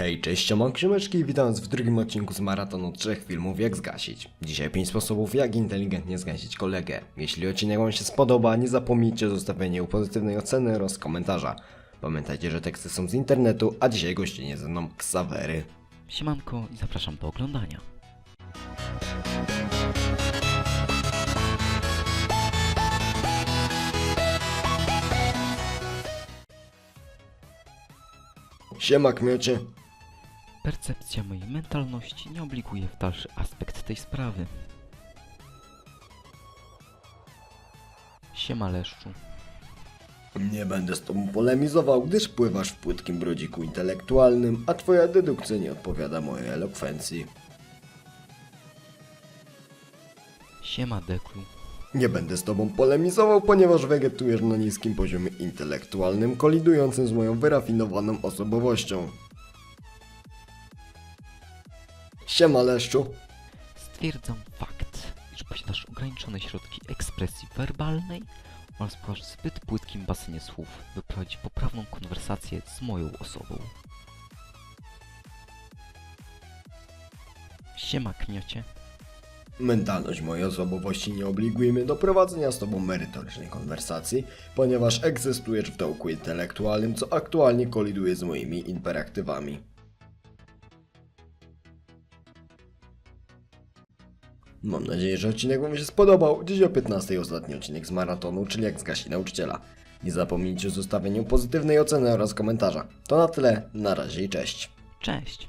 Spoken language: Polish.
Hej, cześć, siema, ksiomeczki i witam was w drugim odcinku z maratonu trzech filmów jak zgasić. Dzisiaj 5 sposobów jak inteligentnie zgasić kolegę. Jeśli odcinek wam się spodoba, nie zapomnijcie o zostawieniu pozytywnej oceny oraz komentarza. Pamiętajcie, że teksty są z internetu, a dzisiaj gościnie ze mną Ksawery. Siemanko i zapraszam do oglądania. Siema, kmiocie. Percepcja mojej mentalności nie obliguje w dalszy aspekt tej sprawy. Siema Leszczu. Nie będę z tobą polemizował, gdyż pływasz w płytkim brodziku intelektualnym, a twoja dedukcja nie odpowiada mojej elokwencji. Siema Deklu. Nie będę z tobą polemizował, ponieważ wegetujesz na niskim poziomie intelektualnym, kolidującym z moją wyrafinowaną osobowością. Siema Leszczu. Stwierdzam fakt, iż posiadasz ograniczone środki ekspresji werbalnej oraz płasz zbyt płytkim basenie słów, by prowadzić poprawną konwersację z moją osobą. Siema Kniocie. Mentalność mojej osobowości nie obliguje mnie do prowadzenia z tobą merytorycznej konwersacji, ponieważ egzystujesz w dołku intelektualnym, co aktualnie koliduje z moimi imperaktywami. Mam nadzieję, że odcinek Wam się spodobał. Dziś o 15 ostatni odcinek z maratonu, czyli jak zgasić nauczyciela. Nie zapomnijcie o zostawieniu pozytywnej oceny oraz komentarza. To na tyle, na razie i cześć. Cześć.